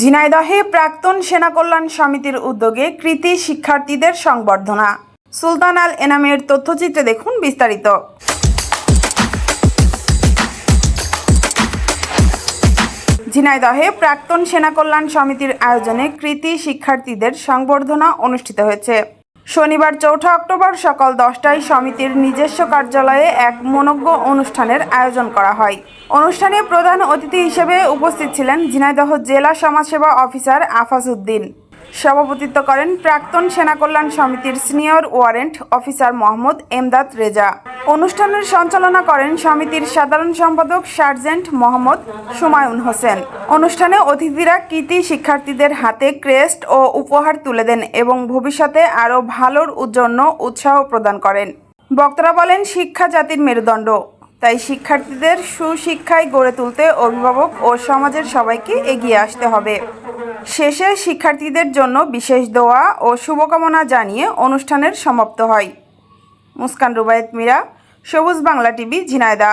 ঝিনাইদহে প্রাক্তন সেনা কল্যাণ সমিতির উদ্যোগে কৃতি শিক্ষার্থীদের সংবর্ধনা। সুলতান আল এনামের তথ্যচিত্রে দেখুন বিস্তারিত। ঝিনাইদহে প্রাক্তন সেনা কল্যাণ সমিতির আয়োজনে কৃতি শিক্ষার্থীদের সংবর্ধনা অনুষ্ঠিত হয়েছে। শনিবার চৌঠা অক্টোবর সকাল দশটায় সমিতির নিজস্ব কার্যালয়ে এক মনজ্ঞ অনুষ্ঠানের আয়োজন করা হয়। অনুষ্ঠানে প্রধান অতিথি হিসেবে উপস্থিত ছিলেন ঝিনাইদহ জেলা সমাজসেবা অফিসার আফাজ উদ্দিন সভাপতিত্ব করেন প্রাক্তন সেনা কল্যাণ সমিতির senior warrant officer Mohammad Emdad Reza. অনুষ্ঠানের সঞ্চালনা করেন সমিতির সাধারণ সম্পাদক সার্জেন্ট মোহাম্মদ সুমায়ুন হোসেন। অনুষ্ঠানে অতিথিরা কৃতি শিক্ষার্থীদের হাতে ক্রেস্ট ও উপহার তুলে দেন এবং ভবিষ্যতে আরও ভালোর জন্য উৎসাহ প্রদান করেন। বক্তারা বলেন, শিক্ষা জাতির মেরুদণ্ড। তাই শিক্ষার্থীদের সুশিক্ষায় গড়ে তুলতে অভিভাবক ও সমাজের সবাইকে এগিয়ে আসতে হবে। শেষে শিক্ষার্থীদের জন্য বিশেষ দোয়া ও শুভকামনা জানিয়ে অনুষ্ঠানের সমাপ্ত হয়। মুস্কান রুবায়েত মীরা সবুজ বাংলা টিভি ঝিনাইদা